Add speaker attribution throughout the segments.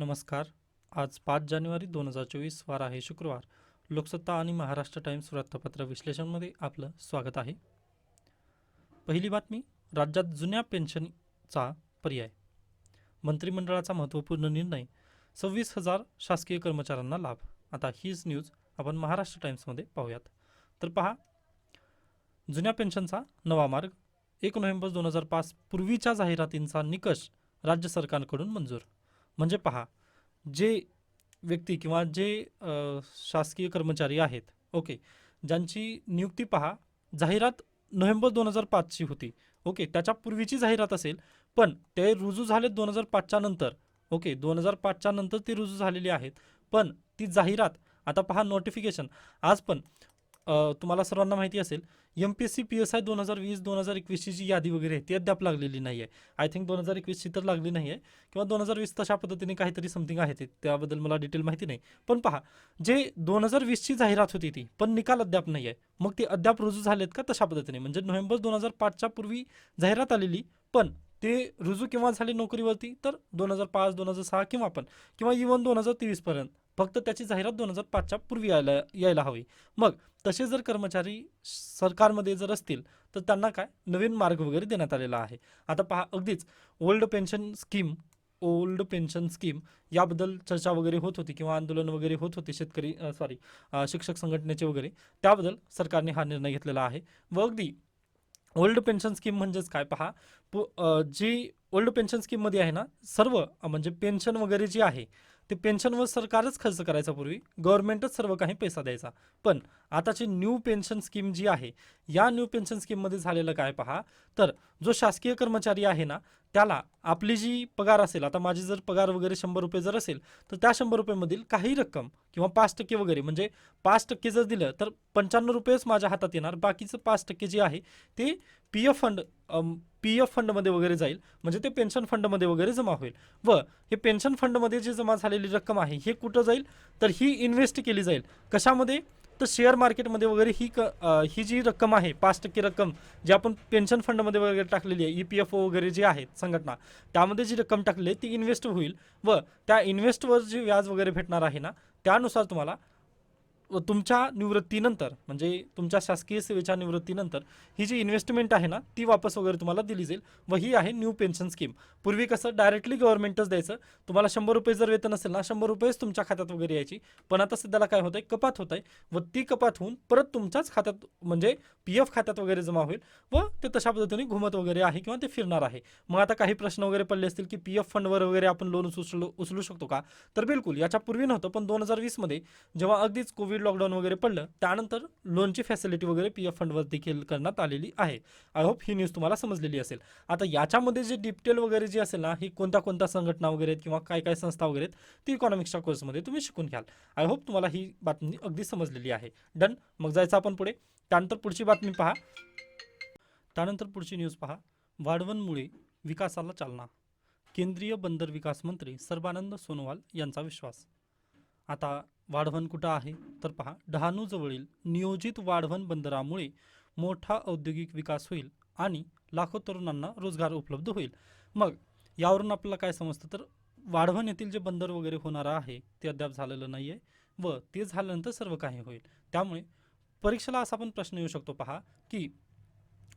Speaker 1: नमस्कार. आज पाच जानेवारी दोन हजार चोवीस वार आहे शुक्रवार. लोकसत्ता आणि महाराष्ट्र टाइम्स वृत्तपत्र विश्लेषणमध्ये आपलं स्वागत आहे. पहिली बातमी राज्यात जुन्या पेन्शनचा पर्याय. मंत्रिमंडळाचा महत्त्वपूर्ण निर्णय सव्वीस हजार शासकीय कर्मचाऱ्यांना लाभ. आता हीच न्यूज आपण महाराष्ट्र टाइम्समध्ये पाहूयात. तर पहा जुन्या पेन्शनचा नवा मार्ग. एक नोव्हेंबर दोन हजार पाच पूर्वीच्या जाहिरातींचा निकष राज्य सरकारकडून मंजूर. म्हणजे पहा जे व्यक्ती किंवा जे शासकीय कर्मचारी आहेत ओके ज्यांची नियुक्ती पहा जाहिरात नोव्हेंबर दोन हजार पाचची होती ओके त्याच्या पूर्वीची जाहिरात असेल पण ते रुजू झालेत दोन हजार पाचच्या नंतर ओके दोन हजार पाचच्या नंतर ती रुजू झालेली आहेत पण ती जाहिरात आता पहा नोटिफिकेशन आज पण तुम्हाला सर्वांना माहिती असेल M P S C P S I दोन हजार वीस दोन हजार एकवीसची जी यादी वगैरे आहे ती अद्याप लागलेली नाही आहे. आय थिंक दोन हजार एकवीसची तर लागली नाही आहे. किंवा दोन हजार वीस तशा पद्धतीने काहीतरी समथिंग आहे ते. त्याबद्दल मला डिटेल माहिती नाही. पण पहा जे दोन हजार वीसची जाहिरात होती ती पण निकाल अद्याप नाही आहे. मग ते अद्याप रुजू झालेत का तशा पद्धतीने? म्हणजे नोव्हेंबर दोन हजार पाचच्या पूर्वी जाहिरात आलेली पण ते रुजू केव्हा झाले नोकरीवरती तर दोन हजार पाच दोन हजार सहा किंवा पण किंवा इवन दोन हजार तेवीसपर्यंत. फक्त त्याची जाहिरात दोन हजार पाचच्या पूर्वी यायला यायला हवी. मग तसे जर कर्मचारी सरकारमध्ये जर असतील तर त्यांना काय? नवीन मार्ग वगैरे देण्यात आलेला आहे. आता पहा अगदीच old pension scheme old pension scheme याबद्दल चर्चा वगैरे होत होती किंवा आंदोलन वगैरे होत होते शेतकरी सॉरी शिक्षक संघटनेचे वगैरे त्याबद्दल सरकारने हा निर्णय घेतलेला आहे. व अगदी ओल्ड पेन्शन स्कीम म्हणजेच काय? पहा पु जी ओल्ड पेन्शन स्कीममध्ये आहे ना सर्व म्हणजे पेन्शन वगैरे जी आहे ते पेन्शनवर सरकारच खर्च करायचा पूर्वी. गव्हर्नमेंटच सर्व काही पैसा द्यायचा. पण आताची न्यू पेन्शन स्कीम जी आहे या न्यू पेन्शन स्कीममध्ये झालेलं काय पहा? तर जो शासकीय कर्मचारी आहे ना त्याला आपली जी पगार असेल आता माझी जर पगार वगैरे शंभर रुपये जर असेल तर त्या शंभर रुपयेमधील काही रक्कम किंवा पाच टक्के वगैरे म्हणजे पाच टक्के जर दिलं तर पंच्याण्णव रुपयेच माझ्या हातात येणार. बाकीचं पाच टक्के जे आहे ते P F fund P F फंडमध्ये वगैरे जाईल. म्हणजे ते पेन्शन फंडमध्ये वगैरे जमा होईल. व हे पेन्शन फंडमध्ये जी जमा झालेली रक्कम आहे हे कुठं जाईल? तर ही इन्व्हेस्ट केली जाईल. कशामध्ये? तर शेअर मार्केटमध्ये वगैरे ही क ही जी रक्कम आहे पाच टक्के रक्कम जी आपण पेन्शन फंडमध्ये वगैरे टाकलेली आहे ई पी एफ ओ वगैरे जी आहेत संघटना त्यामध्ये जी रक्कम टाकली आहे ती इन्व्हेस्ट होईल. व त्या इन्व्हेस्टवर जे व्याज वगैरे भेटणार आहे ना त्यानुसार तुम्हाला तुमच्या निवृत्तीनंतर म्हणजे तुमच्या शासकीय सेवेच्या निवृत्तीनंतर ही जी इन्व्हेस्टमेंट आहे ना ती वापस वगैरे तुम्हाला दिली जाईल व ही आहे न्यू पेन्शन स्कीम पूर्वी कसं डायरेक्टली गव्हर्नमेंटच द्यायचं तुम्हाला शंभर रुपये जर वेतन असेल ना शंभर रुपयेच तुमच्या खात्यात वगैरे यायची. पण आता सध्याला काय होत आहे कपात होत आहे व ती कपात होऊन परत तुमच्याच खात्यात म्हणजे पी एफ खात्यात वगैरे जमा होईल व ते तशा पद्धतीने घुमत वगैरे आहे किंवा ते फिरणार आहे. मग आता काही प्रश्न वगैरे पडले असतील की पी एफ फंडवर वगैरे आपण लोन उचलू उचलू शकतो का? तर बिलकुल याच्या पूर्वी नव्हतं पण दोन हजार वीसमध्ये जेव्हा अगदीच कोविड लॉकडाऊन वगैरे पडलं त्यानंतर लोनची फॅसिलिटी वगैरे पी एफ फंडवर देखील करण्यात आलेली आहे. आय होप ही न्यूज तुम्हाला समजलेली असेल. आता याच्यामध्ये जे डिटेल वगैरे जी असेल ना ही कोणत्या कोणत्या संघटना वगैरे आहेत किंवा काय काय संस्था वगैरे आहेत ती इकॉनॉमिक्सच्या कोर्समध्ये तुम्ही शिकून घ्याल. आय होप तुम्हाला ही बातमी अगदी समजलेली आहे. डन मग जायचं आपण पुढे. त्यानंतर पुढची बातमी पहा. त्यानंतर पुढची न्यूज पहा. वाढवणमुळे विकासाला चालना. केंद्रीय बंदर विकास मंत्री सर्बानंद सोनोवाल यांचा विश्वास. आता वाढवण कुठं आहे? तर पहा डहाणूजवळील नियोजित वाढवण बंदरामुळे मोठा औद्योगिक विकास होईल आणि लाखो तरुणांना रोजगार उपलब्ध होईल. मग यावरून आपल्याला काय समजतं? तर वाढवण येथील जे बंदर वगैरे होणार आहे ते अद्याप झालेलं नाही आहे व ते झाल्यानंतर सर्व काही होईल. त्यामुळे परीक्षेला असा पण प्रश्न येऊ शकतो पहा की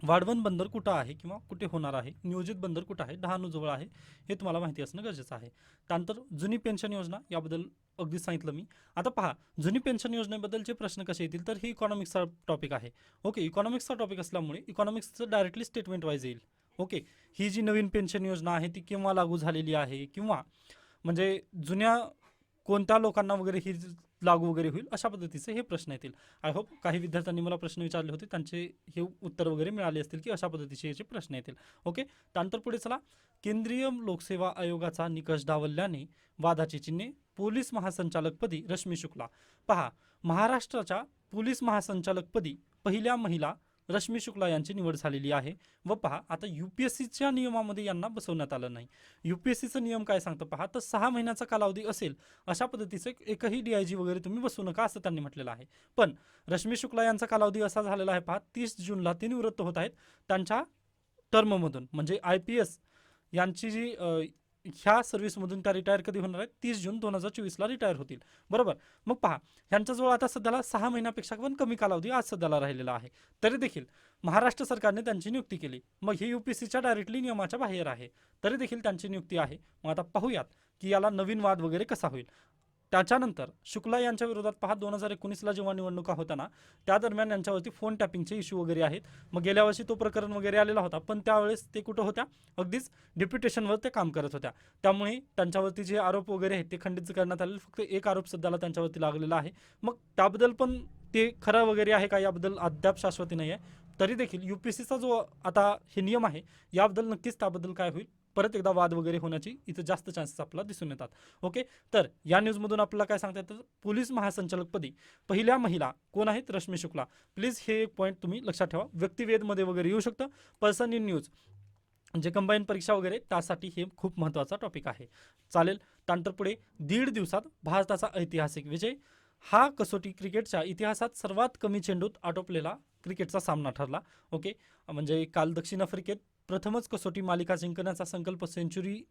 Speaker 1: वाढवण बंदर कुठं आहे किंवा कुठे होणार आहे? नियोजित बंदर कुठं आहे? डहाणूजवळ आहे. हे तुम्हाला माहिती असणं गरजेचं आहे. त्यानंतर जुनी पेन्शन योजना याबद्दल अगदी सांगितलं मी. आता पहा जुनी पेन्शन योजनेबद्दलचे प्रश्न कसे येतील? तर ही इकॉनॉमिक्सचा टॉपिक आहे. ओके इकॉनॉमिक्सचा टॉपिक असल्यामुळे इकॉनॉमिक्सचं डायरेक्टली स्टेटमेंट वाईज येईल. ओके ही जी नवीन पेन्शन योजना आहे ती केव्हा लागू झालेली आहे? किंवा म्हणजे जुन्या कोणत्या लोकांना वगैरे ही लागू वगैरे होईल अशा पद्धतीचे हे प्रश्न येतील. आय होप काही विद्यार्थ्यांनी मला प्रश्न विचारले होते त्यांचे हे उत्तर वगैरे मिळाले असतील की अशा पद्धतीचे याचे प्रश्न येतील. ओके त्यानंतर पुढे चला. केंद्रीय लोकसेवा आयोगाचा निकष डावलल्याने वादाची चिन्हे पोलीस महासंचालकपदी रश्मी शुक्ला. पहा महाराष्ट्राच्या पोलीस महासंचालकपदी पहिल्या महिला रश्मी शुक्ला यांची निवड झालेली आहे. व पहा आता यू पी एस सीच्या नियमामध्ये यांना बसवण्यात आलं नाही. यू पी एस सीचं नियम काय सांगतं पहा? तर सहा महिन्याचा कालावधी असेल अशा पद्धतीचं एकही डी आय जी वगैरे तुम्ही बसवू नका असं त्यांनी म्हटलेलं आहे. पण रश्मी शुक्ला यांचा कालावधी असा झालेला आहे पहा तीस जूनला ते निवृत्त होत आहेत. त्यांच्या टर्ममधून म्हणजे आय पी एस यांची जी ह्या सर्व्हिसमधून त्या रिटायर कधी होणार आहेत? तीस जून दोन हजार चोवीसला रिटायर होतील. बरोबर? मग पहा ह्यांच्याजवळ आता सध्याला सहा महिन्यापेक्षा पण कमी कालावधी आज सध्याला राहिलेला आहे. तरी देखील महाराष्ट्र सरकारने त्यांची नियुक्ती केली. मग ही युपीसीच्या डायरेक्टली नियमाच्या बाहेर आहे. तरी देखील त्यांची नियुक्ती आहे. मग आता पाहूयात की याला नवीन वाद वगैरे कसा होईल? त्याच्यानंतर शुक्ला यांच्या विरोधात पहा दोन हजार एकोणीसला जेव्हा निवडणुका होताना ना त्या दरम्यान यांच्यावरती फोन टॅपिंगचे इश्यू वगैरे आहेत. मग गेल्या वर्षी तो प्रकरण वगैरे आलेला होता पण त्यावेळेस ते कुठं होत्या? अगदीच डेप्युटेशनवर ते काम करत होत्या. त्यामुळे त्यांच्यावरती जे आरोप वगैरे आहेत ते खंडित करण्यात आलेले फक्त एक आरोप सध्याला त्यांच्यावरती लागलेला आहे. मग त्याबद्दल पण ते खरं वगैरे आहे का? याबद्दल अद्याप शाश्वती नाही आहे तरी देखील यू पी सीचा जो आता हे नियम आहे याबद्दल नक्कीच त्याबद्दल काय होईल? परत एकदा वाद वगैरे होण्याची इथं जास्त चान्सेस आपल्याला दिसून येतात. ओके तर या न्यूजमधून आपल्याला काय सांगता येतं? पोलीस महासंचालकपदी पहिल्या महिला कोण आहेत? रश्मी शुक्ला. प्लीज हे एक पॉईंट तुम्ही लक्षात ठेवा. व्यक्तिवेदमध्ये वगैरे येऊ शकतं. पर्सन इन न्यूज जे कंबाईन परीक्षा वगैरे त्यासाठी हे खूप महत्त्वाचा टॉपिक आहे. चालेल? त्यानंतर पुढे दीड दिवसात भारताचा ऐतिहासिक विजय. हा कसोटी क्रिकेटच्या इतिहासात सर्वात कमी चेंडूत आटोपलेला क्रिकेटचा सामना ठरला. ओके म्हणजे काल दक्षिण आफ्रिकेत प्रथमच कसोटी मालिका जिंकण्याचा संकल्प सेंचुरी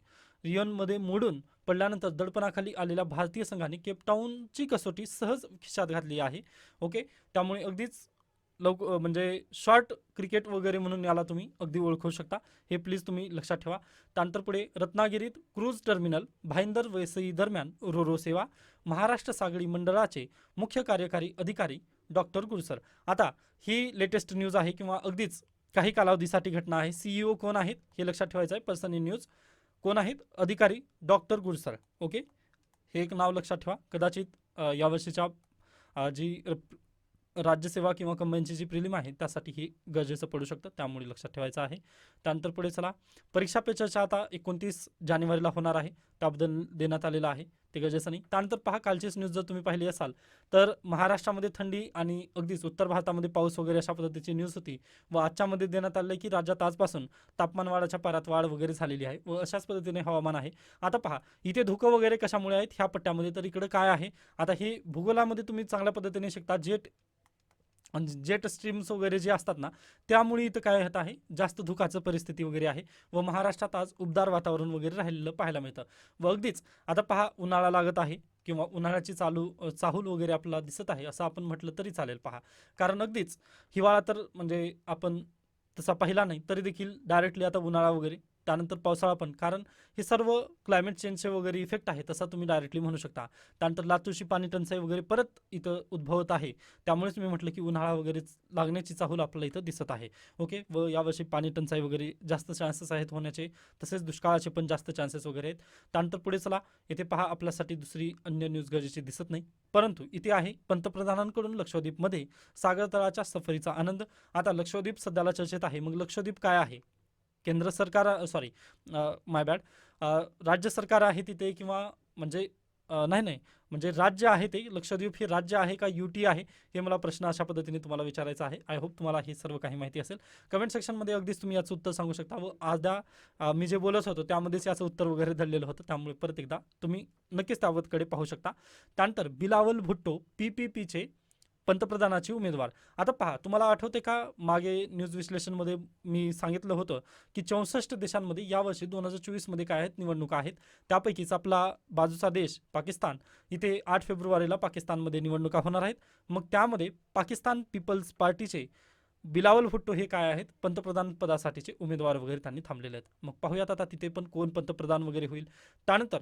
Speaker 1: रियनमध्ये मोडून पडल्यानंतर दडपणाखाली आलेल्या भारतीय संघाने केपटाऊनची कसोटी सहज खिशात घातली आहे. ओके? त्यामुळे अगदीच लवक म्हणजे शॉर्ट क्रिकेट वगैरे म्हणून याला तुम्ही अगदी ओळखू शकता. हे प्लीज तुम्ही लक्षात ठेवा. त्यानंतर पुढे रत्नागिरीत क्रूज टर्मिनल भाईंदर वैसई दरम्यान रोरो सेवा महाराष्ट्र सागरी मंडळाचे मुख्य कार्यकारी अधिकारी डॉक्टर गुरसर. आता ही लेटेस्ट न्यूज आहे किंवा अगदीच काही कालावधीसाठी घटना आहे. सीईओ कोण आहेत हे लक्षात ठेवायचं आहे. पर्सन इन न्यूज कोण आहेत? अधिकारी डॉक्टर गुरसर. ओके? हे एक नाव लक्षात ठेवा. कदाचित यावर्षीच्या जी राज्यसेवा किंवा कंबाईनची जी प्रिलिम आहे त्यासाठी ही गरजेचं पडू शकतं. त्यामुळे लक्षात ठेवायचं आहे. त्यानंतर पुढे चला. परीक्षा पे चर्चा आता एकोणतीस जानेवारीला होणार आहे. त्याबद्दल देण्यात आलेलं आहे. ते गरजेचं नाही. त्यानंतर पहा कालचीच न्यूज जर तुम्ही पाहिली असाल तर महाराष्ट्रामध्ये थंडी आणि अगदीच उत्तर भारतामध्ये पाऊस वगैरे अशा पद्धतीची न्यूज होती व आजच्यामध्ये देण्यात आलं की राज्यात आजपासून तापमान वाढाच्या पारात वाढ वगैरे झालेली आहे व अशाच पद्धतीने हवामान आहे. आता पहा इथे धुकं वगैरे कशामुळे आहेत? ह्या पट्ट्यामध्ये तर इकडं काय आहे? आता हे भूगोलामध्ये तुम्ही चांगल्या पद्धतीने शिकता. जेट म्हणजे जेट स्ट्रीम्स वगैरे जे असतात ना त्यामुळे इथं काय होत आहे जास्त धुकाचं परिस्थिती वगैरे आहे व महाराष्ट्रात आज उबदार वातावरण वगैरे राहिलेलं पाहायला मिळतं. व अगदीच आता पहा उन्हाळा लागत आहे किंवा उन्हाळ्याची चालू चाहूल वगैरे आपल्याला दिसत आहे असं आपण म्हटलं तरी चालेल पहा. कारण अगदीच हिवाळा तर म्हणजे आपण तसा पाहिला नाही तरी देखील डायरेक्टली आता उन्हाळा वगैरे त्यानंतर पावसाळा पण. कारण हे सर्व क्लायमेट चेंजचे वगैरे इफेक्ट आहे तसा तुम्ही डायरेक्टली म्हणू शकता. त्यानंतर लातूरची पाणी टंचाई वगैरे परत इथं उद्भवत आहे. त्यामुळेच मी म्हटलं की उन्हाळा वगैरे लागण्याची चाहूल आपल्याला इथं दिसत आहे. ओके व यावर्षी पाणी टंचाई वगैरे जास्त चान्सेस आहेत होण्याचे. तसेच दुष्काळाचे पण जास्त चान्सेस वगैरे आहेत. त्यानंतर पुढे चला. येथे पहा आपल्यासाठी दुसरी अन्य न्यूज गरजेची दिसत नाही. परंतु इथे आहे पंतप्रधानांकडून लक्षद्वीपमध्ये सागर तळाच्या सफरीचा आनंद. आता लक्षद्वीप सध्याला चर्चेत आहे. मग लक्षद्वीप काय आहे? केंद्र सरकार सॉरी माय बॅड राज्य सरकार आहे तिथे किंवा म्हणजे नाही नाही म्हणजे राज्य आहे ते लक्षद्वीप हे राज्य आहे का यू टी आहे हे मला प्रश्न अशा पद्धतीने तुम्हाला विचारायचा आहे. आय होप तुम्हाला हे सर्व काही माहिती असेल. कमेंट सेक्शनमध्ये अगदीच तुम्ही याचं उत्तर सांगू शकता व आद्या मी जे बोलत होतो त्यामध्येच याचं उत्तर वगैरे धरलेलं होतं त्यामुळे परत एकदा तुम्ही नक्कीच त्याकडे पाहू शकता. त्यानंतर बिलावल भुट्टो पी पी पीचे पंतप्रधानाची उमेदवार. आता पहा तुम्हाला आठवते का मागे न्यूज विश्लेषणमध्ये मी सांगितलं होतं की चौसष्ट देशांमध्ये यावर्षी दोन हजार चोवीसमध्ये काय आहेत निवडणुका आहेत. त्यापैकीच आपला बाजूचा देश पाकिस्तान. इथे आठ फेब्रुवारीला पाकिस्तानमध्ये निवडणुका होणार आहेत. मग त्यामध्ये पाकिस्तान पीपल्स पार्टीचे बिलावल भुट्टो हे काय आहेत? पंतप्रधान पदासाठीचे उमेदवार वगैरे त्यांनी थांबलेले आहेत. मग पाहूयात आता तिथे पण कोण पंतप्रधान वगैरे होईल. त्यानंतर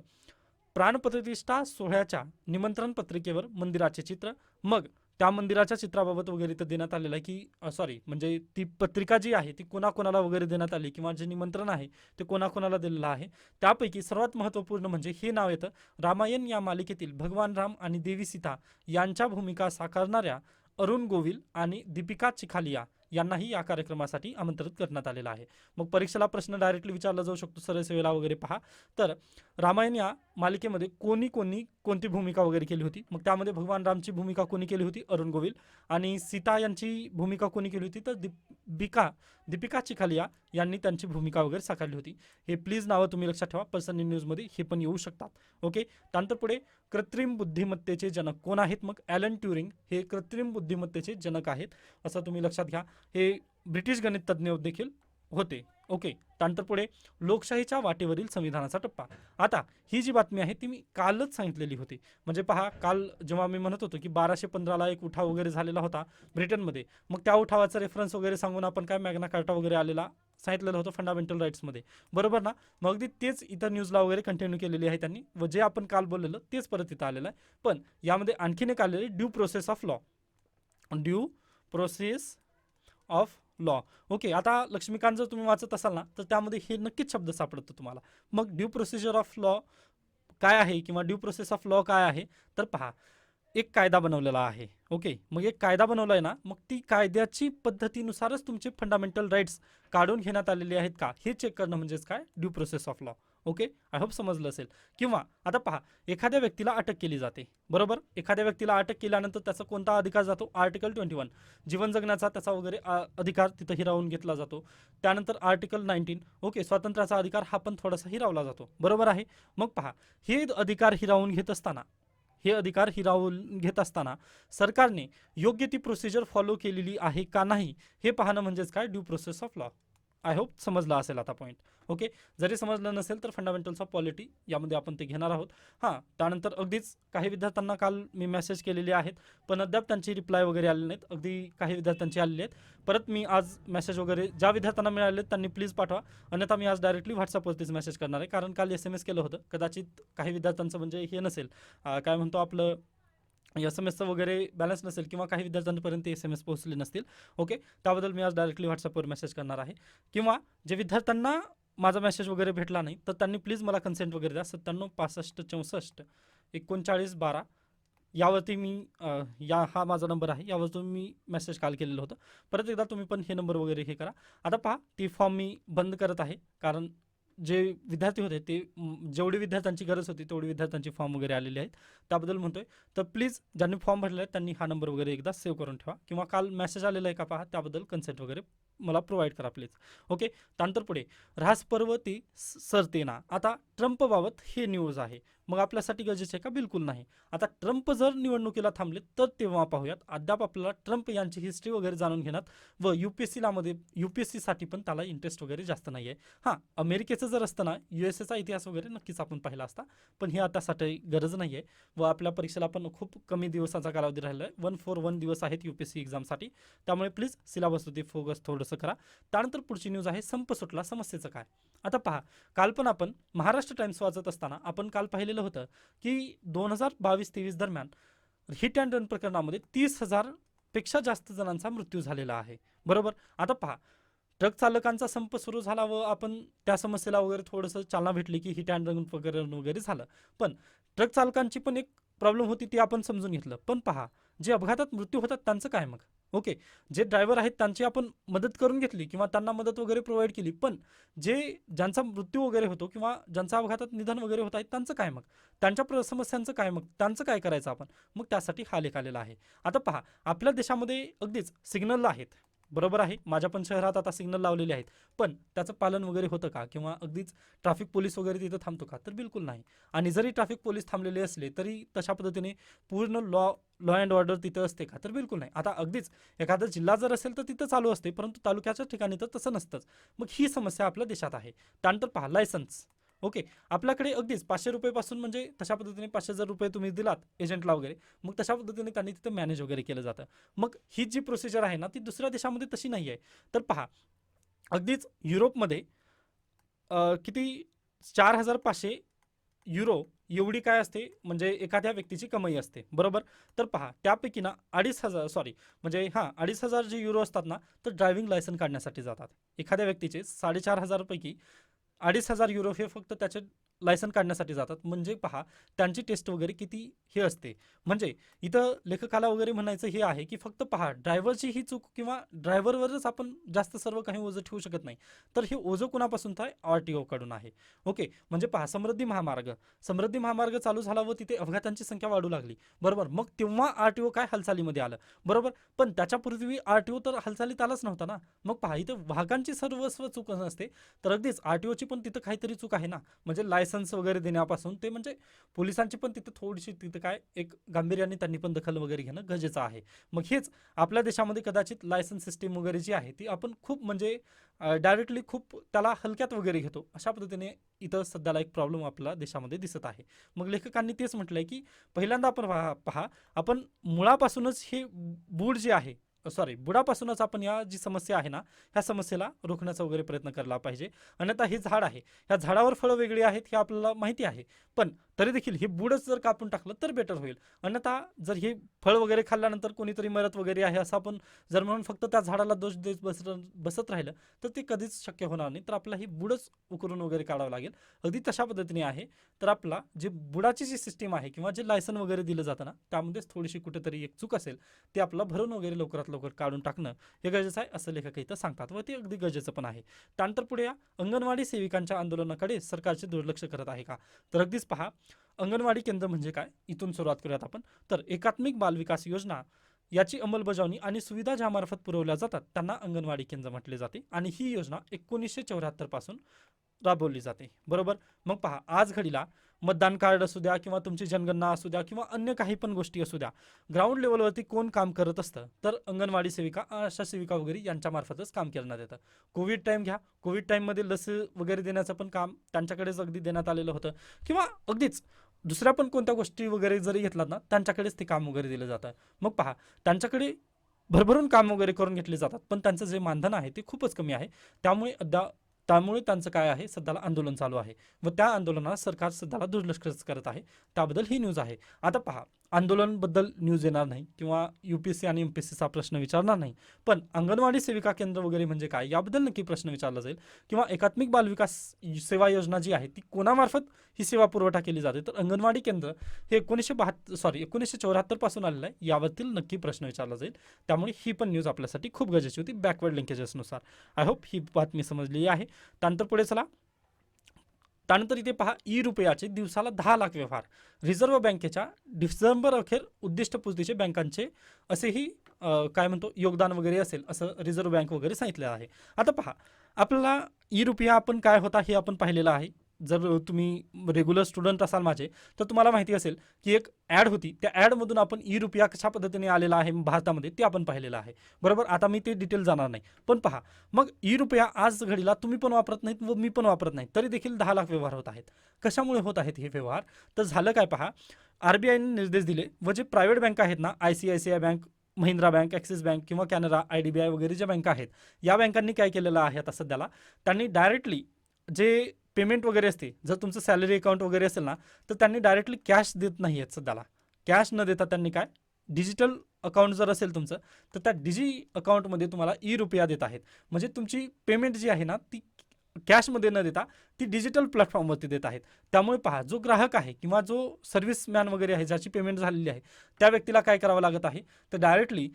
Speaker 1: प्राणप्रतिष्ठा सोहळ्याच्या निमंत्रण पत्रिकेवर मंदिराचे चित्र. मग त्या मंदिराच्या चित्राबाबत वगैरे इथं देण्यात आलेलं आहे की सॉरी म्हणजे ती पत्रिका जी आहे ती कोणाकोणाला वगैरे देण्यात आली किंवा जे निमंत्रण आहे ते कोणाकोणाला दिलेलं आहे त्यापैकी सर्वात महत्त्वपूर्ण म्हणजे हे नाव येतं रामायण या मालिकेतील भगवान राम आणि देवी सीता यांच्या भूमिका साकारणाऱ्या अरुण गोविल आणि दीपिका चिखालिया यांनाही या कार्यक्रमासाठी आमंत्रित करण्यात आलेलं आहे. मग परीक्षेला प्रश्न डायरेक्टली विचारला जाऊ शकतो सरळ सेवेला वगैरे पहा. तर रामायण या मालिकेमध्ये कोणी कोणी कोणती भूमिका वगैरे केली होती? मग त्यामध्ये भगवान रामची भूमिका कोणी केली होती? अरुण गोविल. आणि सीता यांची भूमिका कोणी केली होती? तर दीपिका दीपिका चिखालिया यांनी त्यांची भूमिका वगैरे साकारली होती. हे प्लीज नावं तुम्ही लक्षात ठेवा. पर्सन इन न्यूजमध्ये हे पण येऊ शकतात. ओके त्यानंतर पुढे कृत्रिम बुद्धिमत्तेचे जनक कोण आहेत? मग ॲलन ट्युरिंग हे कृत्रिम बुद्धिमत्तेचे जनक आहेत असं तुम्ही लक्षात घ्या. हे ब्रिटिश गणित तज्ज्ञ देखील होते. ओके त्यानंतर पुढे लोकशाहीच्या वाटेवरील संविधानाचा टप्पा. आता ही जी बातमी आहे ती मी कालच सांगितलेली होती. म्हणजे पहा काल जेव्हा मी म्हणत होतो की बाराशे पंधराला एक उठाव वगैरे झालेला होता ब्रिटनमध्ये मग त्या उठावाचा रेफरन्स वगैरे सांगून आपण काय मॅग्ना कार्टा वगैरे आलेला सांगितलेलं होतं फंडामेंटल राईट्समध्ये बरोबर ना? मग अगदी तेच इतर न्यूजला वगैरे कंटिन्यू केलेली आहे त्यांनी व जे आपण काल बोललेलं तेच परत इथं आलेलं आहे. पण यामध्ये आणखीन एक आलेलं due process of law due process of law okay आता लक्ष्मीकांत जर तुम्ही वाचत असाल ना तर त्यामध्ये हे नक्कीच शब्द सापडतो तुम्हाला. मग ड्यू प्रोसिजर ऑफ लॉ काय आहे किंवा ड्यू प्रोसेस ऑफ लॉ काय आहे? तर पहा एक कायदा बनवलेला आहे. ओके मग एक कायदा बनवला आहे ना मग ती कायद्याची पद्धतीनुसारच तुमचे फंडामेंटल राईट्स काढून घेण्यात आलेले आहेत का? हे चेक करणं म्हणजेच काय? Due process of law okay? I hope समजलं असेल. किंवा आता पहा एखाद्या व्यक्तीला अटक केली जाते. बरोबर? एखाद्या व्यक्तीला अटक केल्यानंतर त्याचा कोणता अधिकार जातो? आर्टिकल ट्वेंटी वन जीवन जगण्याचा त्याचा वगैरे अधिकार तिथं हिरावून घेतला जातो. त्यानंतर आर्टिकल नाईन्टीन ओके स्वातंत्र्याचा अधिकार हा पण थोडासा हिरावला जातो. बरोबर आहे? मग पहा हे अधिकार हिरावून घेत असताना हे अधिकार हिरावून घेत असताना सरकारने योग्य ती प्रोसिजर फॉलो केलेली आहे का नाही हे पाहणं म्हणजेच काय? Due process of law I hope समजला असेल आता पॉईंट ओके जरी समजलं नसेल तर फंडामेंटल्स ऑफ पॉलिटी यामध्ये आपण ते घेणार आहोत. हां त्यानंतर अगदीच काही विद्यार्थ्यांना काल मी मेसेज केलेले आहेत. पण अद्याप त्यांची रिप्लाय वगैरे आले नाहीत. अगदी काही विद्यार्थ्यांची आलेली आहेत. परत मी आज मेसेज वगैरे ज्या विद्यार्थ्यांना मिळाले त्यांनी प्लीज पाठवा. अन्यथा मी आज डायरेक्टली व्हॉट्सअपवरतीच मेसेज करणार आहे. कारण काल एस एम एस केलं होतं. कदाचित काही विद्यार्थ्यांचं म्हणजे हे नसेल. काय म्हणतो आपलं एस एम एसचं वगैरे बॅलन्स नसेल किंवा काही विद्यार्थ्यांपर्यंत एस एम एस पोहोचले नसतील ओके त्याबद्दल मी आज डायरेक्टली व्हॉट्सअपवर मेसेज करणार आहे. किंवा जे विद्यार्थ्यांना माझा मेसेज वगैरे भेटला नाही तर त्यांनी प्लीज मला कन्सेंट वगैरे द्या. सत्त्याण्णव पासष्ट चौसष्ट एकोणचाळीस बारा यावरती मी या हा माझा नंबर आहे. यावर तुम्ही मी मेसेज कॉल केलेलं होतं. परत एकदा तुम्ही पण हे नंबर वगैरे हे करा. आता पहा ती फॉर्म मी बंद करत आहे. कारण जे विद्यार्थी होते ते जेवढी विद्यार्थ्यांची गरज होती तेवढी विद्यार्थ्यांची फॉर्म वगैरे आलेले आहेत. त्याबद्दल म्हणतोय. तर प्लीज ज्यांनी फॉर्म भरले आहेत त्यांनी हा नंबर वगैरे एकदा सेव्ह करून ठेवा. किंवा काल मेसेज आलेला आहे का पहा त्याबद्दल कन्सेंट वगैरे मला प्रोव्हाइड करा प्लीज ओके त्यानंतर पुढे. राजपर्वती सरतेना. आता ट्रम्पबाबत हे न्यूज आहे. मग आपल्यासाठी गरजेचे आहे का? बिलकुल नाही. आता ट्रम्प जर निवडणुकीला थांबले तर तेव्हा पाहूयात. अद्याप आपल्याला ट्रम्प यांची हिस्ट्री वगैरे जाणून घेण्यात व यू पी एस सीलामध्ये यू पी एस सीसाठी पण त्याला इंटरेस्ट वगैरे जास्त नाही आहे हां अमेरिकेचं जर असतं ना यू एस एचा इतिहास वगैरे नक्कीच आपण पाहिला असता. पण हे आतासाठी गरज नाही आहे व आपल्या परीक्षेला पण खूप कमी दिवसाचा कालावधी राहिला आहे वन फोर वन दिवस आहेत यू पी एस सी एक्झामसाठी त्यामुळे प्लीज सिलेबसवरती फोकस थोडंसं करा. त्यानंतर पुढची न्यूज आहे संप सुटला समस्येचं काय? आता पहा काल पण आपण महाराष्ट्र टाइम्स वाचत असताना आपण काल पाहिलेलं होतं की दोन हजार बावीस तेवीस दरम्यान हिट अँड रन प्रकरणामध्ये तीस हजारपेक्षा जास्त जणांचा मृत्यू झालेला आहे. बरोबर? आता पहा ट्रक चालकांचा संप सुरू झाला व आपण त्या समस्येला वगैरे थोडंसं चालना भेटली की हिट अँड रन प्रकरण वगैरे झालं. पण ट्रक चालकांची पण एक प्रॉब्लेम होती ती आपण समजून घेतलं. पण पहा जे अपघातात मृत्यू होतात त्यांचं काय मग? ओके. जे ड्रायव्हर आहेत त्यांची आपण मदत करून घेतली किंवा त्यांना मदत वगैरे प्रोव्हाइड केली पण जे ज्यांचा मृत्यू वगैरे होतो किंवा ज्यांचा अपघातात निधन वगैरे होत आहे त्यांचं काय मग? त्यांच्या प्र समस्यांचं काय मग? त्यांचं काय करायचं आपण? मग त्यासाठी हा लेख आलेला आहे. आता पहा आपल्या देशामध्ये अगदीच सिग्नल आहेत. बरोबर आहे. माझ्या पण शहरात आता सिग्नल लावलेले आहेत. पण त्याचं पालन वगैरे होतं का? किंवा अगदीच ट्रॅफिक पोलीस वगैरे तिथं थांबतो का? तर बिलकुल नाही. आणि जरी ट्रॅफिक पोलीस थांबलेले असले तरी तशा पद्धतीने पूर्ण लॉ लॉ अँड ऑर्डर तिथं असते का? तर बिलकुल नाही. आता अगदीच एखादा जिल्हा जर असेल तर तिथं चालू असते. परंतु तालुक्याच्या ठिकाणी तर तसं नसतंच. मग ही समस्या आपल्या देशात आहे. त्यानंतर पहा लायसन्स ओके आपल्याकडे अगदीच पाचशे रुपयेपासून म्हणजे तशा पद्धतीने पाचशे हजार रुपये तुम्ही दिलात एजंटला वगैरे. मग तशा पद्धतीने त्यांनी तिथं मॅनेज वगैरे केलं जातं. मग ही जी प्रोसिजर आहे ना ती दुसऱ्या देशामध्ये तशी नाही आहे. तर पहा अगदीच युरोपमध्ये किती चार हजार पाचशे युरो एवढी काय असते? म्हणजे एखाद्या व्यक्तीची कमाई असते. बरोबर? तर पहा त्यापैकी ना अडीच हजार सॉरी म्हणजे हां अडीच हजार जे युरो असतात ना तर ड्रायव्हिंग लायसन काढण्यासाठी जातात. एखाद्या व्यक्तीचे साडेचार हजारपैकी अडीच हजार युरो हे फक्त त्याचे लायसन काढण्यासाठी जातात. म्हणजे पहा त्यांची टेस्ट वगैरे किती हे असते. म्हणजे इथं लेखकाला वगैरे म्हणायचं हे आहे की फक्त पहा ड्रायव्हरची ही चूक किंवा ड्रायव्हरवरच आपण जास्त सर्व काही ओझं ठेवू शकत नाही. तर हे ओझं कुणापासून तर आर टी ओकडून आहे. ओके म्हणजे पहा समृद्धी महामार्ग. समृद्धी महामार्ग चालू झाला व तिथे अपघातांची संख्या वाढू लागली. बरोबर? मग तेव्हा आर टी ओ काय हालचालीमध्ये आलं? बरोबर? पण त्याच्यापूर्वी आर टी ओ तर हालचालीत आलाच नव्हता ना? मग पहा इथं वाहकांची सर्वस्व चूक नसते. तर अगदीच आर टी ओची पण तिथं काहीतरी चूक आहे ना? म्हणजे लायसन लायसन्स वगैरे देण्यापासून ते म्हणजे पोलिसांची पण तिथे थोडीशी तिथं काय एक गांभीर्याने त्यांनी पण दखल वगैरे घेणं गरजेचं आहे. मग हेच आपल्या देशामध्ये कदाचित लायसन्स सिस्टीम वगैरे जी आहे ती आपण खूप म्हणजे डायरेक्टली खूप त्याला हलक्यात वगैरे घेतो. अशा पद्धतीने इथं सध्याला एक प्रॉब्लेम आपल्या देशामध्ये दिसत आहे. मग लेखकांनी तेच म्हटलंय की पहिल्यांदा आपण पहा पहा आपण मुळापासूनच हे बूड जे आहे सॉरी बुडापासूनच आपण या जी समस्या आहे ना ह्या समस्येला रोखण्याचा वगैरे प्रयत्न करायला पाहिजे. अन्यथा हे झाड आहे. ह्या झाडावर फळं वेगळी आहेत हे आपल्याला माहिती आहे. पण तरी देखील हे बुडच जर कापून टाकलं तर बेटर होईल. अन्यथा जर हे फळ वगैरे खाल्ल्यानंतर कोणीतरी मरत वगैरे आहे असं आपण जर म्हणून फक्त त्या झाडाला दोष देत बस बसत राहिलं तर ते कधीच शक्य होणार नाही. तर आपल्याला ही बुडच उकरून वगैरे काढावं लागेल. अगदी तशा पद्धतीने आहे. तर आपला जे बुडाची जी सिस्टीम आहे किंवा जे लायसन वगैरे दिलं जातं ना त्यामध्येच थोडीशी कुठेतरी एक चूक असेल ते आपलं भरून वगैरे लवकरात लवकर काढून टाकणं हे गरजेचं आहे असं लेखक इथं सांगतात व ते अगदी गरजेचं पण आहे. त्यानंतर पुढे या अंगणवाडी सेविकांच्या आंदोलनाकडे सरकारचे दुर्लक्ष करत आहे का? तर अगदीच पहा अंगणवाडी केंद्र म्हणजे काय? इथून सुरुवात करूयात आपण. तर एकात्मिक बालविकास योजना याची अंमलबजावणी आणि सुविधा ज्यामार्फत पुरवल्या जातात त्यांना अंगणवाडी केंद्र म्हटले जाते. आणि ही योजना एकोणीसशे चौऱ्याहत्तरपासून राबवली जाते. बरोबर? मग पहा आज घडीला मतदान कार्ड असू द्या किंवा तुमची जनगणना असू द्या किंवा अन्य काही पण गोष्टी असू द्या ग्राउंड लेवलवरती कोण काम करत असतं? तर अंगणवाडी सेविका आशा सेविका वगैरे यांच्यामार्फतच काम करण्यात येतं. कोविड टाईम घ्या. कोविड टाईममध्ये लस वगैरे देण्याचं पण काम त्यांच्याकडेच अगदी देण्यात आलेलं होतं. किंवा अगदीच दुसऱ्या पण कोणत्या गोष्टी वगैरे जरी घेतलात ना त्यांच्याकडेच ते काम वगैरे दिलं जातं. मग पहा त्यांच्याकडे भरभरून काम वगैरे करून घेतले जातात पण त्यांचं जे मानधन आहे ते खूपच कमी आहे. त्यामुळे अद्या त्यामुळे त्यांचं काय आहे? सध्याला आंदोलन चालू आहे. व त्या आंदोलनाला सरकार सध्याला दुर्लक्ष करत आहे. त्याबद्दल ही न्यूज आहे. आता पहा आंदोलनबद्दल न्यूज येणार नाही किंवा यू पी एस सी आणि एम पी एस सीचा प्रश्न विचारणार नाही. पण अंगणवाडी सेविका केंद्र वगैरे म्हणजे काय? याबद्दल नक्की प्रश्न विचारला जाईल. किंवा एकात्मिक बालविकास सेवा योजना जी आहे ती कोणामार्फत ही सेवा पुरवठा केली जाते? तर अंगणवाडी केंद्र हे एकोणीसशे बहात्तर सॉरी एकोणीसशे चौऱ्याहत्तरपासून आलेलं आहे. याबद्दल नक्की प्रश्न विचारला जाईल. त्यामुळे ही पण न्यूज आपल्यासाठी खूप गरजेची होती. बॅकवर्ड लिंकेजेसनुसार आय होप ही बातमी समजली आहे. त्यानंतर पुढे चला. त्यानंतर इथे पहा ई रुपयाचे दिवसाला दहा लाख व्यवहार. रिझर्व्ह बँकेच्या डिसेंबर अखेर उद्दिष्ट पुस्तीचे बँकांचे असेही काय म्हणतो योगदान वगैरे असेल असं रिझर्व्ह बँक वगैरे सांगितलं आहे. आता पहा आपल्याला ई रुपया आपण काय होता हे आपण पाहिलेलं आहे. जर तुम्ही रेग्युलर स्टुडंट असाल माझे तर तुम्हाला माहिती असेल की एक ॲड होती. त्या ॲडमधून आपण ई रुपया कशा पद्धतीने आलेला आहे भारतामध्ये ते आपण पाहिलेलं आहे. बरोबर? आता मी ते डिटेल जाणार नाही. पण पहा मग ई रुपया आज घडीला तुम्ही पण वापरत नाहीत व मी पण वापरत नाही. तरी देखील दहा लाख व्यवहार होत आहेत. कशामुळे होत आहेत हे व्यवहार? तर झालं काय पहा आर बी आयने निर्देश दिले व जे प्रायव्हेट बँक आहेत ना I C I C I bank Mahindra bank Axis bank किंवा Canara I D B I वगैरे ज्या बँका आहेत या बँकांनी काय केलेलं आहे आता सध्याला? त्यांनी डायरेक्टली जे पेमेंट वगैरे असते. जर तुमचं सॅलरी अकाउंट वगैरे असेल ना तर त्यांनी डायरेक्टली कॅश देत नाही आहेत सध्याला. कॅश न देता त्यांनी काय? डिजिटल अकाउंट जर असेल तुमचं तर त्या डिजी अकाउंटमध्ये तुम्हाला ई रुपया देत आहेत. म्हणजे तुमची पेमेंट जी आहे ना ती कॅशमध्ये न देता ती डिजिटल प्लॅटफॉर्मवरती देत आहेत. त्यामुळे पहा जो ग्राहक आहे किंवा जो सर्व्हिसमॅन वगैरे आहे ज्याची पेमेंट झालेली आहे त्या व्यक्तीला काय करावं लागत आहे? तर डायरेक्टली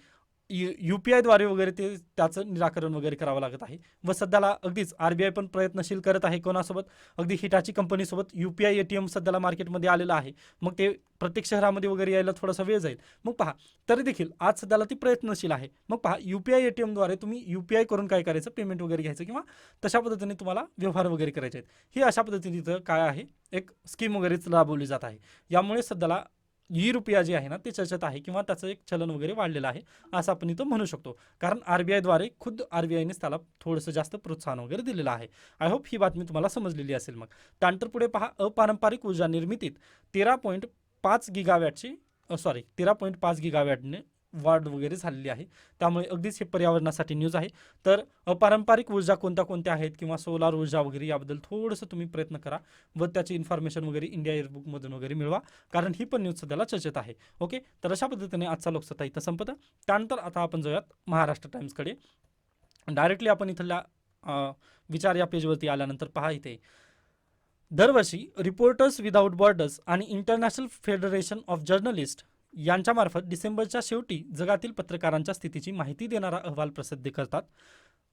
Speaker 1: यू यू पी आयद्वारे वगैरे ते त्याचं निराकरण वगैरे करावं लागत आहे. व सध्याला अगदीच आर बी आय पण प्रयत्नशील करत आहे कोणासोबत? अगदी हिटाची कंपनीसोबत U P I A T M सध्याला मार्केटमध्ये आलेलं आहे. मग ते प्रत्येक शहरामध्ये वगैरे यायला थोडासा वेळ जाईल. मग पहा तरी देखील आज सध्याला ती प्रयत्नशील आहे. मग पहा U P I A T एमद्वारे तुम्ही यू पी आय करून काय करायचं? पेमेंट वगैरे घ्यायचं किंवा तशा पद्धतीने तुम्हाला व्यवहार वगैरे करायचे आहेत. ही अशा पद्धतीने तिथं काय आहे? एक स्कीम वगैरेच राबवली जात आहे. यामुळे सध्याला ई रुपया जी आहे ना ते चर्चेत आहे किंवा त्याचं एक चलन वगैरे वाढलेलं आहे असं आपण इथं म्हणू शकतो. कारण आर बी आयद्वारे खुद आर बी आयनेच त्याला थोडंसं जास्त प्रोत्साहन वगैरे दिलेलं आहे. आय होप ही बातमी तुम्हाला समजलेली असेल मग. त्यानंतर पुढे पहा अपारंपरिक ऊर्जा निर्मितीत तेरा पॉईंट पाच गिगावॅटची सॉरी तेरा पॉईंट पाच गिगावॅटने वाढ वगैरे झालेली आहे. त्यामुळे अगदीच हे पर्यावरणासाठी न्यूज आहे. तर अपारंपरिक ऊर्जा कोणत्या कोणत्या आहेत किंवा सोलार ऊर्जा वगैरे याबद्दल थोडंसं तुम्ही प्रयत्न करा व त्याची इन्फॉर्मेशन वगैरे इंडिया एअरबुकमधून वगैरे मिळवा. कारण ही पण न्यूज सध्याला चर्चेत आहे. ओके तर अशा पद्धतीने आजचा लोकसत्ता इथं संपत. त्यानंतर आता आपण जाऊयात महाराष्ट्र टाइम्सकडे डायरेक्टली आपण इथल्या विचार या पेजवरती आल्यानंतर पहा इथे. दरवर्षी रिपोर्टर्स विदाऊट बॉर्डर्स आणि इंटरनॅशनल फेडरेशन ऑफ जर्नलिस्ट यांच्यामार्फत डिसेंबरच्या शेवटी जगातील पत्रकारांच्या स्थितीची माहिती देणारा अहवाल प्रसिद्ध करतात.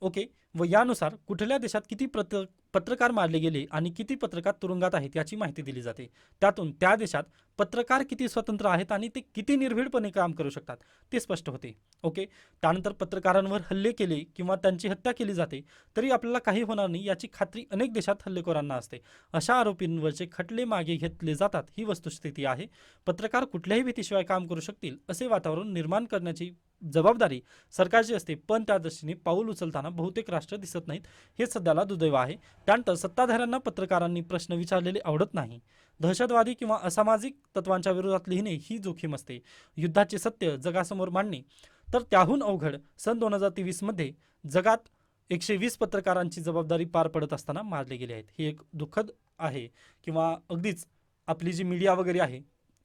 Speaker 1: ओके. व यानुसार कुठल्या देशात किती पत्र पत्रकार मारले गेले आणि किती पत्रकार तुरुंगात आहेत याची माहिती दिली जाते. त्यातून त्या देशात पत्रकार किती स्वतंत्र आहेत आणि ते किती निर्भीडपणे काम करू शकतात ते स्पष्ट होते. ओके. त्यानंतर पत्रकारांवर हल्ले केले किंवा त्यांची हत्या केली जाते तरी आपल्याला काही होणार नाही याची खात्री अनेक देशात हल्लेखोरांना असते. अशा आरोपींवरचे खटले मागे घेतले जातात ही वस्तुस्थिती आहे. पत्रकार कुठल्याही भीतीशिवाय काम करू शकतील असे वातावरण निर्माण करण्याची जबाबदारी सरकारची असते पण त्या दृष्टीने पाऊल उचलताना बहुतेक राष्ट्र दिसत नाहीत. हे सध्याला दुर्दैव आहे. त्यानंतर सत्ताधाऱ्यांना पत्रकारांनी प्रश्न विचारलेले आवडत नाही. दहशतवादी किंवा असामाजिक तत्वांच्या विरोधात लिहिणे ही जोखीम असते. युद्धाचे सत्य जगासमोर मांडणे. तर त्याहून अवघड सन दोन हजार तेवीसमध्ये जगात एकशे वीस पत्रकारांची जबाबदारी पार पडत असताना मारले गेले आहेत. ही एक दुःखद आहे किंवा अगदीच आपली जी मीडिया वगैरे आहे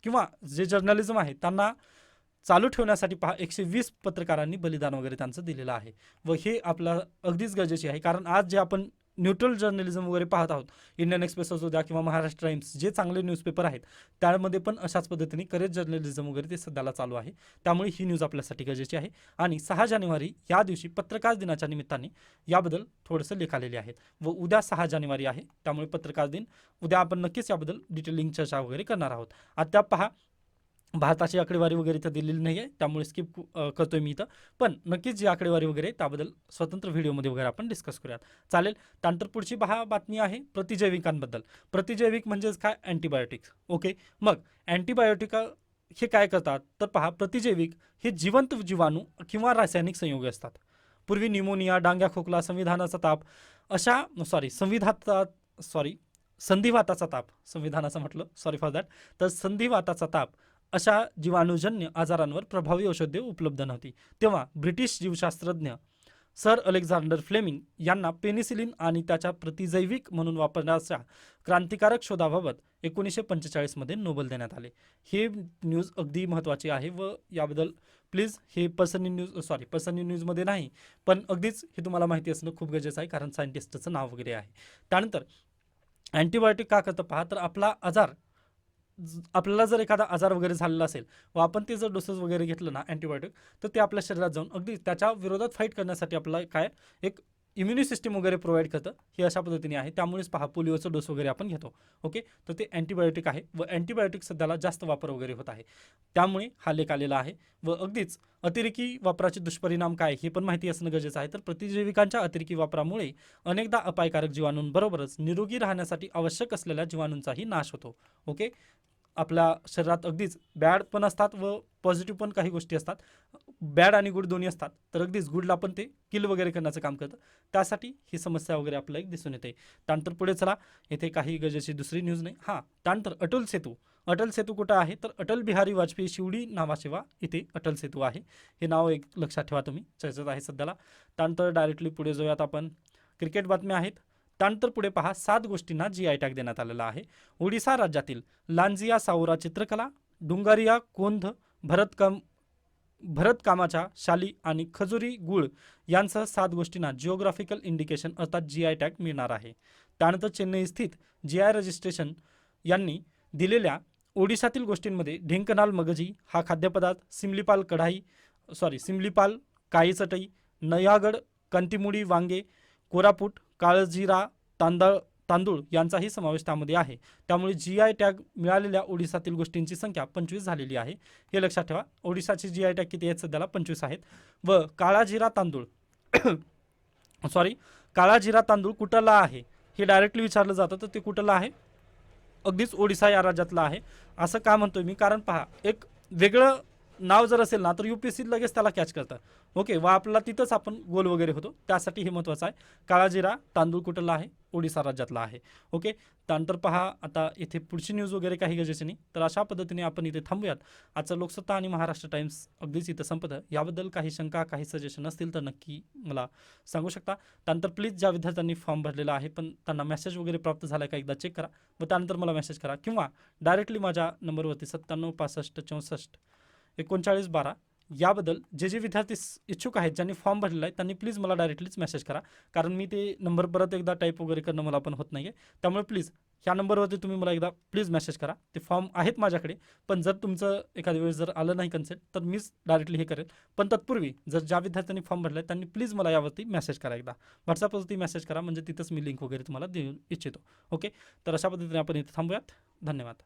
Speaker 1: किंवा जे जर्नलिझम आहे त्यांना चालू ठेवण्यासाठी पहा एकशे वीस पत्रकारांनी बलिदान वगैरे त्यांचं दिलेलं आहे. व हे आपलं अगदीच गरजेचे आहे. कारण आज जे आपण न्यूट्रल जर्नलिझम वगैरे पाहत आहोत इंडियन एक्सप्रेस असू द्या किंवा महाराष्ट्र टाइम्स जे चांगले न्यूजपेपर आहेत त्यामध्ये पण अशाच पद्धतीने करेज जर्नलिझम वगैरे ते सध्याला चालू आहे. त्यामुळे ही न्यूज आपल्यासाठी गरजेची आहे. आणि सहा जानेवारी या दिवशी पत्रकार दिनाच्या निमित्ताने याबद्दल थोडंसं लेख आलेले आहेत. व उद्या सहा जानेवारी आहे. त्यामुळे पत्रकार दिन. उद्या आपण नक्कीच याबद्दल डिटेलिंग चर्चा वगैरे करणार आहोत. आता पहा भारताची आकडेवारी वगैरे इथं दिलेली नाही आहे त्यामुळे स्किप करतोय मी इथं. पण नक्कीच जी आकडेवारी वगैरे आहे त्याबद्दल स्वतंत्र व्हिडिओमध्ये वगैरे आपण डिस्कस करूयात. चालेल त्यानंतर पुढची पहा बातमी आहे प्रतिजैविकांबद्दल. प्रतिजैविक म्हणजेच काय? अँटीबायोटिक्स ओके मग अँटीबायोटिक हे काय करतात? तर पहा प्रतिजैविक हे जिवंत जीवाणू किंवा रासायनिक संयुगे असतात. पूर्वी न्यूमोनिया डांग्या खोकला संविधानाचा ताप अशा सॉरी संविधाता सॉरी संधिवाताचा ताप. संविधानाचं म्हटलं. सॉरी फॉर दॅट तर संधिवाताचा ताप. अशा जीवाणूजन्य आजारांवर प्रभावी औषधे उपलब्ध नव्हती. तेव्हा ब्रिटिश जीवशास्त्रज्ञ सर अलेक्झांडर फ्लेमिंग यांना पेनिसिलिन आणि त्याच्या प्रतिजैविक म्हणून वापरण्याच्या क्रांतिकारक शोधाबाबत एकोणीसशे पंचेचाळीसमध्ये नोबल देण्यात आले. हे न्यूज अगदी महत्त्वाची आहे व याबद्दल प्लीज हे पसनी न्यूज सॉरी पसनी न्यूजमध्ये नाही पण अगदीच हे तुम्हाला माहिती असणं खूप गरजेचं आहे कारण सायंटिस्टचं नाव वगैरे आहे. त्यानंतर अँटीबायोटिक का करतं पहा तर आपला आजार आपल्याला जर एखादा आजार वगैरे झालेला असेल व आपण ते जर डोसेस वगैरे घेतलं ना अँटीबायोटिक तर ते आपल्या शरीरात जाऊन अगदी त्याच्या विरोधात फाईट करण्यासाठी आपला काय एक इम्युनी सिस्टीम वगैरे प्रोव्हाइड करतं हे अशा पद्धतीने आहे. त्यामुळेच पहा पोलिओचं डोस वगैरे आपण घेतो. ओके? तर ते अँटीबायोटिक आहे व अँटीबायोटिक सध्याला जास्त वापर वगैरे होत आहे. त्यामुळे हा लेख आलेला आहे व अगदीच अतिरेकी वापराचे दुष्परिणाम काय हे पण माहिती असणं गरजेचं आहे. तर प्रतिजैविकांच्या अतिरेकी वापरामुळे अनेकदा अपायकारक जीवाणूंबरोबरच निरोगी राहण्यासाठी आवश्यक असलेल्या जीवाणूंचाही नाश होतो. ओके? आपल्या शरीरात अगदीच बॅड पण असतात व पॉझिटिव्ह पण काही गोष्टी असतात. बॅड आणि गुड दोन्ही असतात. तर अगदीच गुडला पण ते किल वगैरे करण्याचं काम करतं. त्यासाठी ही समस्या वगैरे आपल्याला एक दिसून येते. त्यानंतर पुढे चला. येथे काही गरजेची दुसरी न्यूज नाही. हां त्यानंतर अटल सेतू. अटल सेतू कुठं आहे? तर अटल बिहारी वाजपेयी शिवडी नावाशिवा इथे अटल सेतू आहे. हे नाव एक लक्षात ठेवा तुम्ही. चर्चेत आहे सध्याला. त्यानंतर डायरेक्टली पुढे जाऊयात आपण. क्रिकेट बातम्या आहेत. त्यानंतर पुढे पहा सात गोष्टींना जी आय टॅग देण्यात आलेला आहे. ओडिसा राज्यातील लांजिया सावरा चित्रकला डुंगारिया कोंध भरतकम भरतकामाच्या शाली आणि खजुरी गुळ यांसह सात गोष्टींना जिओग्राफिकल इंडिकेशन अर्थात जी आय टॅग मिळणार आहे. त्यानंतर चेन्नई स्थित जी आय रजिस्ट्रेशन यांनी दिलेल्या ओडिशातील गोष्टींमध्ये ढेंकनाल मगजी हा खाद्यपदार्थ सिमलीपाल कढाई सॉरी सिमलीपाल काळी चटई नयागड कंतिमुडी वांगे कोरापूट काळजीरा तांदळ तांदूळ यांचाही समावेश त्यामध्ये आहे. त्यामुळे जी आय टॅग मिळालेल्या ओडिसातील गोष्टींची संख्या पंचवीस झालेली आहे. हे लक्षात ठेवा ओडिसाची जी आय टॅग किती आहेत? सध्याला पंचवीस आहेत. व काळा जिरा तांदूळ सॉरी काळा जिरा तांदूळ कुठला आहे? हे डायरेक्टली विचारलं जातं तर ते कुठलं आहे? अगदीच ओडिसा या राज्यातलं आहे. असं का म्हणतोय मी? कारण पहा एक वेगळं नाव जर असेल ना तर यू पी एस सी लगेच त्याला कॅच करतं ओके व आपला तिथंच आपण गोल वगैरे होतो. त्यासाठी हे महत्त्वाचं आहे. काळाजिरा तांदूळ कुठला आहे? ओडिसा राज्यातला आहे. ओके त्यानंतर पहा आता इथे पुढची न्यूज वगैरे काही गरजेची नाही. तर अशा पद्धतीने आपण इथे थांबूयात. आजचं लोकसत्ता आणि महाराष्ट्र टाइम्स अगदीच इथं संपतं. याबद्दल काही शंका काही सजेशन असतील तर नक्की मला सांगू शकता. त्यानंतर प्लीज ज्या विद्यार्थ्यांनी फॉर्म भरलेला आहे पण त्यांना मेसेज वगैरे प्राप्त झाला का एकदा चेक करा. व त्यानंतर मला मेसेज करा. किंवा डायरेक्टली माझ्या नंबरवरती सत्त्याण्णव पासष्ट चौसष्ट एकोणचाळीस बारा. याबद्दल जे जे विद्यार्थी इच्छुक आहेत ज्यांनी फॉर्म भरलेला आहे त्यांनी प्लीज मला डायरेक्टलीच मेसेज करा. कारण मी ते नंबर परत एकदा टाईप वगैरे करणं मला पण होत नाही आहे त्यामुळे प्लीज ह्या नंबरवरती तुम्ही मला एकदा प्लीज मेसेज करा. ते फॉर्म आहेत माझ्याकडे पण जर तुमचं एखाद्या वेळेस जर आलं नाही कन्सेप्ट तर मीच डायरेक्टली हे करेल. पण तत्पूर्वी जर ज्या विद्यार्थ्यांनी फॉर्म भरला आहे त्यांनी प्लीज मला यावरती मेसेज करा एकदा. व्हॉट्सअपवरती मेसेज करा म्हणजे तिथंच मी लिंक वगैरे तुम्हाला देऊ इच्छितो. ओके? तर अशा पद्धतीने आपण इथे थांबूयात. धन्यवाद.